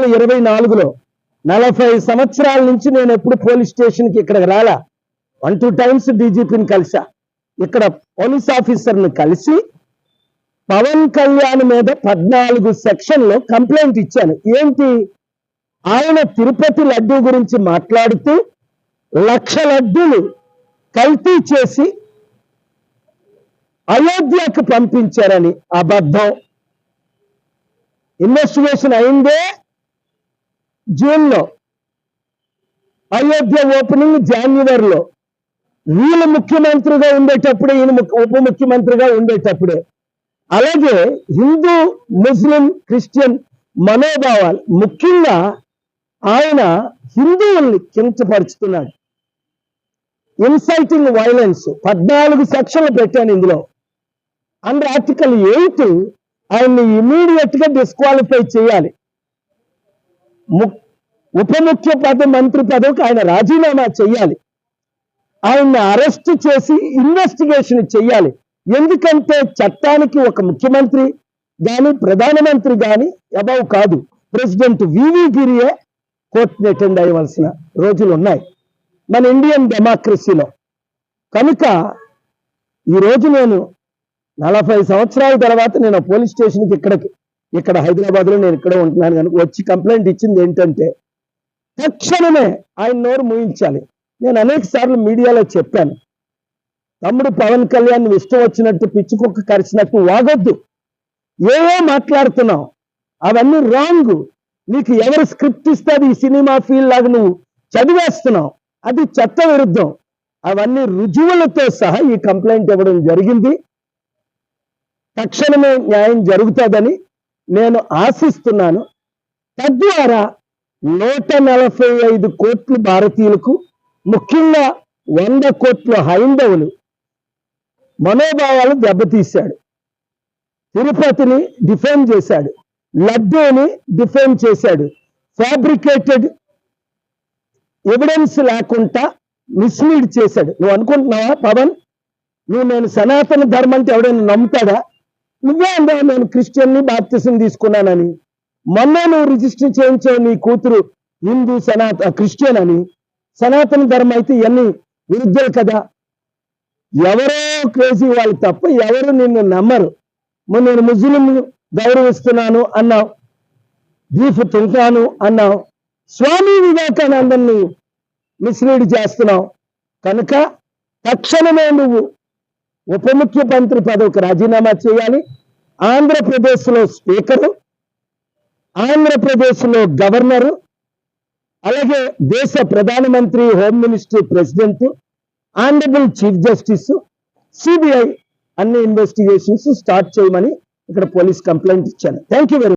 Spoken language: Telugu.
వేల ఇరవై నాలుగులో నలభై సంవత్సరాల నుంచి నేను ఎప్పుడు పోలీస్ స్టేషన్కి ఇక్కడికి రాలా. వన్ టూ టైమ్స్ డీజీపీని కలిసా ఇక్కడ పోలీస్ ఆఫీసర్ని కలిసి పవన్ కళ్యాణ్ మీద పద్నాలుగు సెక్షన్లో కంప్లైంట్ ఇచ్చాను. ఏంటి? ఆయన తిరుపతి లడ్డు గురించి మాట్లాడుతూ లక్ష లడ్డూలు కల్తీ చేసి అయోధ్యకు పంపించారని అబద్ధం. ఇన్వెస్టిగేషన్ అయిందే జూన్లో అయోధ్య ఓపెనింగ్ జనవరిలో వీళ్ళు ముఖ్యమంత్రిగా ఉండేటప్పుడే ఈయన ముఖ్య- ఉప ముఖ్యమంత్రిగా ఉండేటప్పుడే. అలాగే హిందూ ముస్లిం క్రిస్టియన్ మనోభావాలు ముఖ్యంగా ఆయన హిందువుల్ని కించపరుచుతున్నాడు. ఇన్సైటింగ్ వైలెన్స్ పద్నాలుగు సెక్షన్లు పెట్టాను ఇందులో. అండ్ ఆర్టికల్ ఎయిట్ ఆయన్ని ఇమీడియట్గా డిస్క్వాలిఫై చేయాలి. ఉప ముఖ్య పద మంత్రి పదవికి ఆయన రాజీనామా చేయాలి ఆయన్ని అరెస్ట్ చేసి ఇన్వెస్టిగేషన్ చేయాలి ఎందుకంటే చట్టానికి ఒక ముఖ్యమంత్రి గాని ప్రధానమంత్రి గాని అబౌవ్ కాదు. ప్రెసిడెంట్ వివి గిరియే కోర్టుని అటెండ్ అయ్యవలసిన రోజులు ఉన్నాయి. మన ఇండియన్ డెమోక్రసీలో. కనుక ఈరోజు నేను నలభై సంవత్సరాల తర్వాత నేను పోలీస్ స్టేషన్కి ఇక్కడికి ఇక్కడ హైదరాబాద్లో నేను ఇక్కడ ఉంటున్నాను కనుక వచ్చి కంప్లైంట్ ఇచ్చింది ఏంటంటే తక్షణమే ఆయన నోరు ముయించాలి. నేను అనేక సార్లు మీడియాలో చెప్పాను. తమ్ముడు పవన్ కళ్యాణ్ ఇష్టం వచ్చినట్టు పిచ్చి కుక్క కరిచినట్టు వాగొద్దు. ఏవో మాట్లాడుతున్నావు. అవన్నీ రాంగ్. నీకు ఎవరు స్క్రిప్ట్ ఇస్తే ఈ సినిమా ఫీల్డ్ లాగా నువ్వు చదివేస్తున్నావు. అది చట్ట విరుద్ధం. అవన్నీ రుజువులతో సహా ఈ కంప్లైంట్ ఇవ్వడం జరిగింది. తక్షణమే న్యాయం జరుగుతుందని నేను ఆశిస్తున్నాను తద్వారా నూట నలభై ఐదు కోట్లు భారతీయులకు ముఖ్యంగా వంద కోట్ల హైందవులు మనోభావాలు దెబ్బతీశాడు. తిరుపతిని డిఫైన్ చేశాడు. లడ్డూని డిఫైన్ చేశాడు. ఫ్యాబ్రికేటెడ్ ఎవిడెన్స్ లేకుండా మిస్లీడ్ చేశాడు. నువ్వు అనుకుంటున్నావా పవన్? నువ్వు నేను సనాతన ధర్మం అంటే ఎవడైనా నమ్ముతాడా? నువ్వే అన్నావు నేను క్రిస్టియన్ని బాప్తిసం తీసుకున్నానని? మొన్న నువ్వు రిజిస్టర్ చేయించావు నీ కూతురు హిందూ సనాత క్రిస్టియన్ అని సనాతన ధర్మం అయితే ఇవన్నీ విరుద్ధులు కదా. ఎవరో క్రేజీ వాళ్ళు తప్ప ఎవరు నిన్ను నమ్మరు. మరి నేను ముస్లిం గౌరవిస్తున్నాను అన్నావు. బీఫ్ తింటాను అన్నావు. స్వామి వివేకానందని మిస్లీడ్ చేస్తున్నావు. కనుక తక్షణమే నువ్వు ఉప ముఖ్యమంత్రి పదవికి రాజీనామా చేయాలి. ఆంధ్రప్రదేశ్లో స్పీకరు ఆంధ్రప్రదేశ్లో గవర్నరు అలాగే దేశ ప్రధానమంత్రి home minister president honourable chief justice CBI అన్ని ఇన్వెస్టిగేషన్స్ స్టార్ట్ చేయమని ఇక్కడ పోలీస్ కంప్లైంట్ ఇచ్చాను. Thank you very